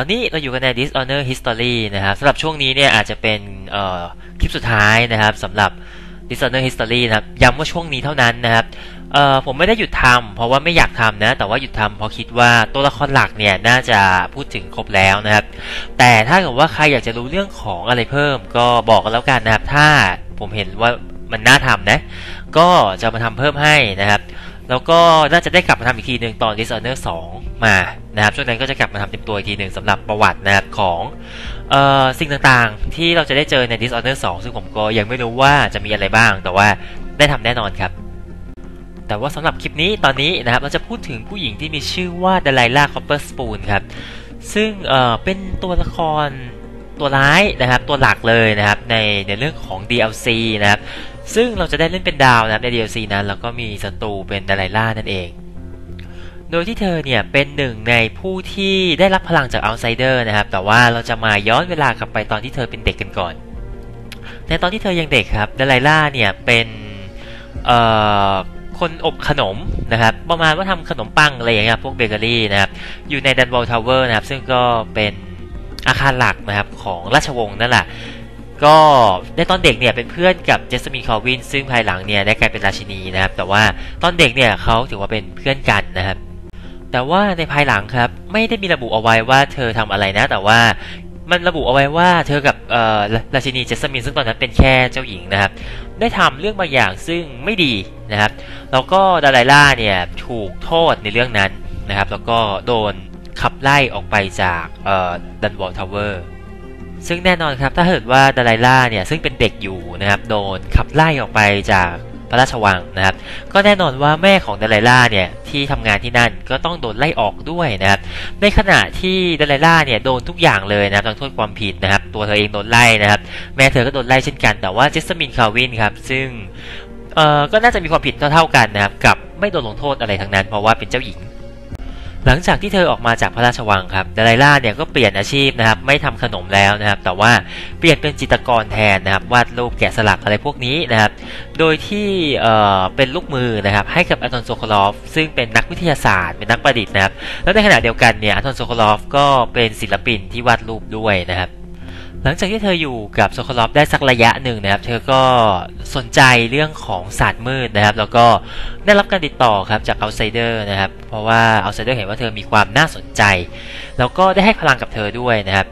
ตอนนี้เราอยู่กันใน Dishonor History นะครับสำหรับช่วงนี้เนี่ยอาจจะเป็นคลิปสุดท้ายนะครับสำหรับ Dishonor History นะครับย้ำว่าช่วงนี้เท่านั้นนะครับผมไม่ได้หยุดทำเพราะว่าไม่อยากทำนะ แต่ว่าหยุดทำเพราะคิดว่าตัวละครหลักเนี่ยน่าจะพูดถึงครบแล้วนะครับ แต่ถ้าเกิดว่าใครอยากจะรู้เรื่องของอะไรเพิ่ม ก็บอกกันแล้วกันนะครับ ถ้าผมเห็นว่ามันน่าทำนะ ก็จะมาทำเพิ่มให้นะครับ แล้วก็น่าจะได้กลับมาทำอีกทีหนึ่งตอน Dishonor 2 มานะครับช่วงนั้นก็จะกลับมาทำเต็มตัวอีกทีหนึ่งสำหรับประวัตินะครับของออสิ่งต่างๆ ที่เราจะได้เจอใน Dishonor 2 ซึ่งผมก็ยังไม่รู้ว่าจะมีอะไรบ้าง แต่ว่าได้ทำแน่นอนครับ แต่ว่าสำหรับคลิปนี้ตอนนี้นะครับเราจะพูดถึงผู้หญิงที่มีชื่อว่าดลายล่าคอปเปอร์สปูนครับซึ่งเเป็นตัวละครตัวร้ายนะครับตัวหลักเลยนะครับในในเรื่องของ DLC นะครับ ซึ่งเราจะได้เล่นเป็นดาวนะครับใน DLC นั้นแล้วก็มีศัตรูเป็นดาไลล่านั่นเอง โดยที่เธอเนี่ยเป็นหนึ่งในผู้ที่ได้รับพลังจากเอาไซเดอร์นะครับ แต่ว่าเราจะมาย้อนเวลากลับไปตอนที่เธอเป็นเด็กกันก่อน ในตอนที่เธอยังเด็กครับดาไลล่าเนี่ยเป็นคนอบขนมนะครับ ประมาณว่าทำขนมปังอะไรอย่างเงี้ยพวกเบเกอรี่นะครับ อยู่ในดันบอลทาวเวอร์นะครับ ซึ่งก็เป็นอาคารหลักนะครับของราชวงศ์นั่นแหละ ก็ในตอนเด็กเนี่ยเป็นเพื่อนกับเจสมินคอวิน ซึ่งภายหลังเนี่ยได้กลายเป็นราชินีนะครับ แต่ว่าตอนเด็กเนี่ยเขาถือว่าเป็นเพื่อนกันนะครับ แต่ว่าในภายหลังครับไม่ได้มีระบุเอาไว้ว่าเธอทำอะไรนะ แต่ว่ามันระบุเอาไว้ว่าเธอกับราชินีเจสมินซึ่งตอนนั้นเป็นแค่เจ้าหญิงนะครับ ได้ทำเรื่องบางอย่างซึ่งไม่ดีนะครับ แล้วก็ดาไลล่าเนี่ยถูกโทษในเรื่องนั้นนะครับ แล้วก็โดนขับไล่ออกไปจากดันวอลทาวเวอร์ ซึ่งแน่นอนครับถ้าเกิดว่าดาไลล่าเนี่ยซึ่งเป็นเด็กอยู่นะครับโดนขับไล่ออกไปจากพระราชวังนะครับ ก็แน่นอนว่าแม่ของดาไลล่าเนี่ยที่ทำงานที่นั่นก็ต้องโดนไล่ออกด้วยนะครับ ในขณะที่ดาไลล่าเนี่ยโดนทุกอย่างเลยนะครับต้งโทษความผิดนะครับ ตัวเธอเองโดนไล่นะครับ แม่เธอก็โดนไล่เช่นกัน แต่ว่าเจสมินคาวินครับ ซึ่งเอ่อก็น่าจะมีความผิดเท่าๆกันนะครับ กับไม่โดนลงโทษอะไรทั้งนั้น เพราะว่าเป็นเจ้าหญิง หลังจากที่เธอออกมาจากพระราชวังครับดาไลล่าเนี่ยก็เปลี่ยนอาชีพนะครับไม่ทำขนมแล้วนะครับ แต่ว่าเปลี่ยนเป็นจิตรกรแทนนะครับวาดรูปแกะสลักอะไรพวกนี้นะครับ โดยที่เอ่อเป็นลูกมือนะครับให้กับอัตอนโซโคลอฟซึ่งเป็นนักวิทยาศาสตร์ เป็นนักประดิษฐ์นะครับ แล้วในขณะเดียวกันเนี่ยอัตอนโซโคลอฟก็เป็นศิลปินที่วาดรูปด้วยนะครับ หลังจากที่เธออยู่กับโซโคลอฟได้สักระยะหนึ่งนะครับ เธอก็สนใจเรื่องของศาสตร์มืดนะครับ แล้วก็ได้รับการติดต่อครับจากเอาไซเดอร์นะครับ เพราะว่าเอาไซเดอร์เห็นว่าเธอมีความน่าสนใจ แล้วก็ได้ให้พลังกับเธอด้วยนะครับ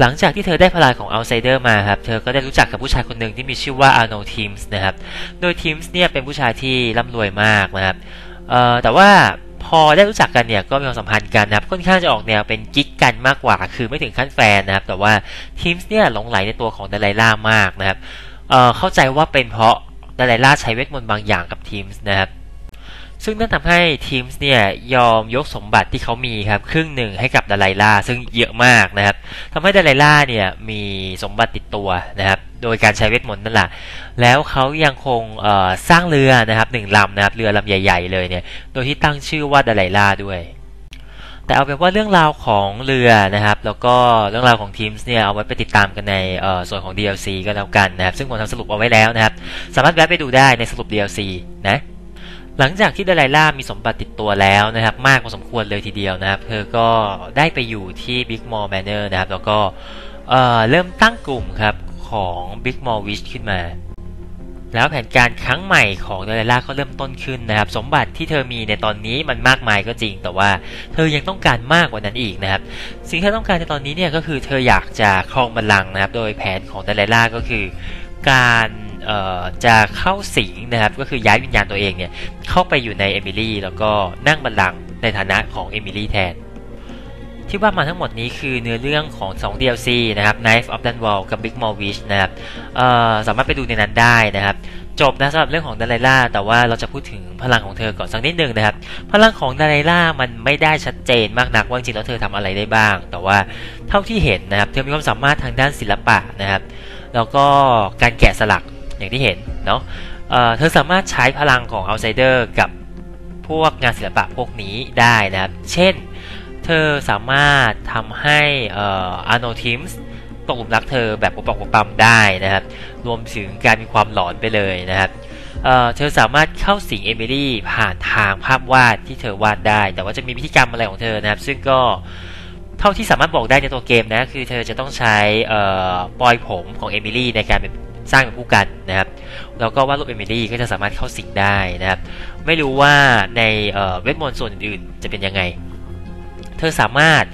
หลังจากที่เธอได้พลังของเอาไซเดอร์มาครับ เธอก็ได้รู้จักกับผู้ชายคนหนึ่งที่มีชื่อว่าอาร์โนทีมส์นะครับ โดยทีมส์เนี่ยเป็นผู้ชายที่ร่ำรวยมากนะครับแต่ว่า พอได้รู้จักกันเนี่ยก็มีความสัมพันธ์กันนะครับค่อนข้างจะออกแนวเป็นกิ๊กกันมากกว่า คือไม่ถึงขั้นแฟนนะครับ แต่ว่าทีมส์เนี่ยหลงไหลในตัวของดาไลล่ามากนะครับเเข้าใจว่าเป็นเพราะดาไลล่าใช้เวทมนต์บางอย่างกับทีมส์นะครับ ซึ่งนั่นทำให้ทีมส์เนี่ยยอมยกสมบัติที่เขามีครับครึ่งหนึ่งให้กับดาไลล่าซึ่งเยอะมากนะครับทำให้ดาไลล่าเนี่ยมีสมบัติติดตัวนะครับโดยการใช้เวทมนต์นั่นแหละแล้วเขายังคงสร้างเรือนะครับหนึ่งลำนะครับเรือลำใหญ่ ๆ เลยเนี่ยโดยที่ตั้งชื่อว่าดาไลล่าด้วยแต่เอาเป็นว่าเรื่องราวของเรือนะครับ แล้วก็เรื่องราวของทีมส์เนี่ยเอาไว้ไปติดตามกันในส่วนของ DLC ก็แล้วกันนะครับ ซึ่งผมทำสรุปเอาไว้แล้วนะครับ สามารถแวะไปดูได้ในสรุป DLC นะ หลังจากที่ดาไลล่ามีสมบัติติดตัวแล้วนะครับ มากพอสมควรเลยทีเดียวนะครับ เธอก็ได้ไปอยู่ที่ Big Mall Manor นะครับ แล้วก็เริ่มตั้งกลุ่มครับของ Big Mall Wish ขึ้นมา แล้วแผนการครั้งใหม่ของดาไลล่าก็เริ่มต้นขึ้นนะครับ สมบัติที่เธอมีในตอนนี้มันมากมายก็จริง แต่ว่าเธอยังต้องการมากกว่านั้นอีกนะครับ สิ่งที่เธอต้องการในตอนนี้เนี่ยก็คือเธออยากจะครองบัลลังก์นะครับ โดยแผนของดาไลล่าก็คือการ จะเข้าสิงนะครับก็คือย้ายวิญญาณตัวเองเนี่ยเข้าไปอยู่ในเอมิลี่แล้วก็นั่งบัลลังก์ในฐานะของเอมิลี่แทน ที่ว่ามาทั้งหมดนี้คือเนื้อเรื่องของ 2 DLC นะครับ Knife of Dunwall กับ Big m o r Wish นะครับสามารถไปดูในนั้นได้นะครับจบนะสำหรับเรื่องของดาไลล่าแต่ว่าเราจะพูดถึงพลังของเธอก่อนสักนิดหนึ่งนะครับ พลังของดาไลล่ามันไม่ได้ชัดเจนมากนักว่าจริงแล้วเธอทำอะไรได้บ้าง แต่ว่าเท่าที่เห็นนะครับ เธอมีความสามารถทางด้านศิลปะนะครับ แล้วก็การแกะสลัก อย่างที่เห็นเนาะเธอสามารถใช้พลังของ outsider กับพวกงานศิลปะพวกนี้ได้นะครับ เช่น เธอสามารถทำให้อาร์โนทิมส์ตกหลุมรักเธอแบบปกปกปั๊มได้นะครับ รวมถึงการมีความหลอนไปเลยนะครับเเธอสามารถเข้าสิงเอมิลี่ผ่านทางภาพวาดที่เธอวาดได้ แต่ว่าจะมีพิธีกรรมอะไรของเธอนะครับ ซึ่งก็เท่าที่สามารถบอกได้ในตัวเกมนะ คือเธอจะต้องใช้ปลอยผมของเอมิลี่ในการเป็น สร้างเป็นผู้กันนะครับแล้วก็วาดรูปเอมิลี่ก็จะสามารถเข้าสิงได้นะครับไม่รู้ว่าในเวทมนต์ส่วนอื่นๆจะเป็นยังไง เธอสามารถ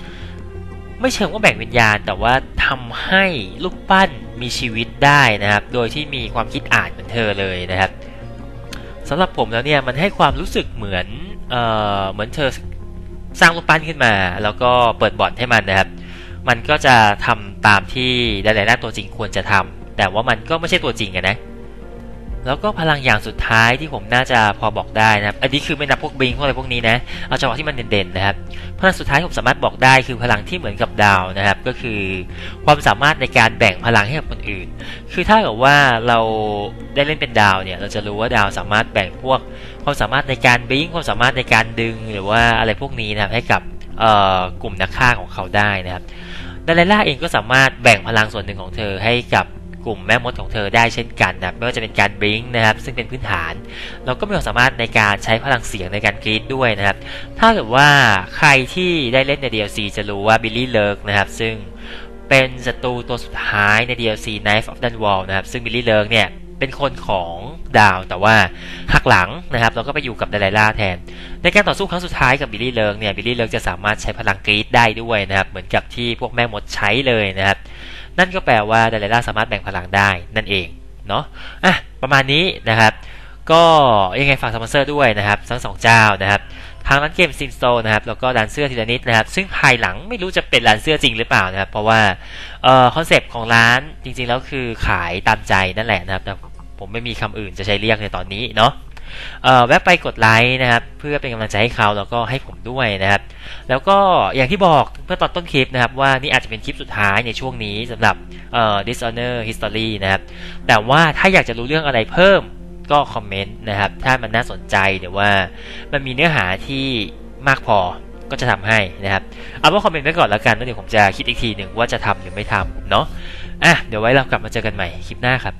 ไม่เชิงว่าแบ่งวิญญาณ แต่ว่าทำให้ลูกปั้นมีชีวิตได้นะครับ โดยที่มีความคิดอ่านเหมือนเธอเลยนะครับสำหรับผมแล้วเนี่ยมันให้ความรู้สึกเหมือนเออเหมือนเธอสร้างรูปปั้นขึ้นมา แล้วก็เปิดบอร์ดให้มันนะครับ มันก็จะทำตามที่ดาราหน้าตัวจริงควรจะทำ แต่ว่ามันก็ไม่ใช่ตัวจริงนะแล้วก็พลังอย่างสุดท้ายที่ผมน่าจะพอบอกได้นะครับ อันนี้คือไม่นับพวกบิงพวกอะไรพวกนี้นะ เอาเฉพาะที่มันเด่นๆนะครับ พลังสุดท้ายผมสามารถบอกได้คือพลังที่เหมือนกับดาวนะครับ ก็คือความสามารถในการแบ่งพลังให้กับคนอื่น คือถ้าเกิดว่าเราได้เล่นเป็นดาวเนี่ย เราจะรู้ว่าดาวสามารถแบ่งพวกความสามารถในการบิงความสามารถในการดึงหรือว่าอะไรพวกนี้นะครับให้กับกลุ่มนักฆ่าของเขาได้นะครับดาราล่าเองก็สามารถแบ่งพลังส่วนหนึ่งของเธอให้กับ กลุ่มแม่มดของเธอได้เช่นกันนะไม่ว่าจะเป็นการบลิงนะครับซึ่งเป็นพื้นฐาน เราก็มีความสามารถในการใช้พลังเสียงในการกรีดด้วยนะครับ ถ้าเกิดว่าใครที่ได้เล่นใน DLC จะรู้ว่าบิลลี่เลิร์กนะครับ ซึ่งเป็นศัตรูตัวสุดท้ายใน DLC Knife of Dunwall นะครับ ซึ่งบิลลี่เลิร์กเนี่ยเป็นคนของดาวแต่ว่าหักหลังนะครับเราก็ไปอยู่กับดาไลล่าแทน ในการต่อสู้ครั้งสุดท้ายกับบิลลี่เลิร์กเนี่ยบิลลี่เลิร์กจะสามารถใช้พลังกรีดได้ด้วยนะครับ เหมือนกับที่พวกแม่มดใช้เลยนะครับ นั่นก็แปลว่าดาเลล่าสามารถแบ่งพลังได้นั่นเองเนาะอะประมาณนี้นะครับ ก็ยังไงฝากสปอนเซอร์ด้วยนะครับ ทั้งสองเจ้านะครับทางร้านเกมซินโซนะครับแล้วก็ร้านเสื้อทีละนิดนะครับ ซึ่งภายหลังไม่รู้จะเป็นร้านเสื้อจริงหรือเปล่านะครับ เพราะว่าเอ่อคอนเซปต์ของร้านจริงๆแล้วคือขายตามใจนั่นแหละนะครับแต่ผมไม่มีคำอื่นจะใช้เรียกในตอนนี้เนาะ แวะไปกดไลค์นะครับ เพื่อเป็นกำลังใจให้เขาแล้วก็ให้ผมด้วยนะครับ แล้วก็อย่างที่บอกเมื่อตอนต้นคลิปนะครับ ว่านี่อาจจะเป็นคลิปสุดท้ายในช่วงนี้สำหรับเอ่อ Dishonor History นะครับ แต่ว่าถ้าอยากจะรู้เรื่องอะไรเพิ่มก็คอมเมนต์นะครับ ถ้ามันน่าสนใจหรือว่ามันมีเนื้อหาที่มากพอก็จะทำให้นะครับ เอาว่าคอมเมนต์ไว้ก่อนแล้วกันแล้วเดี๋ยวผมจะคิดอีกทีหนึ่งว่าจะทำหรือไม่ทำเนาะอะเดี๋ยวไว้เรากลับมาเจอกันใหม่คลิปหน้าครับ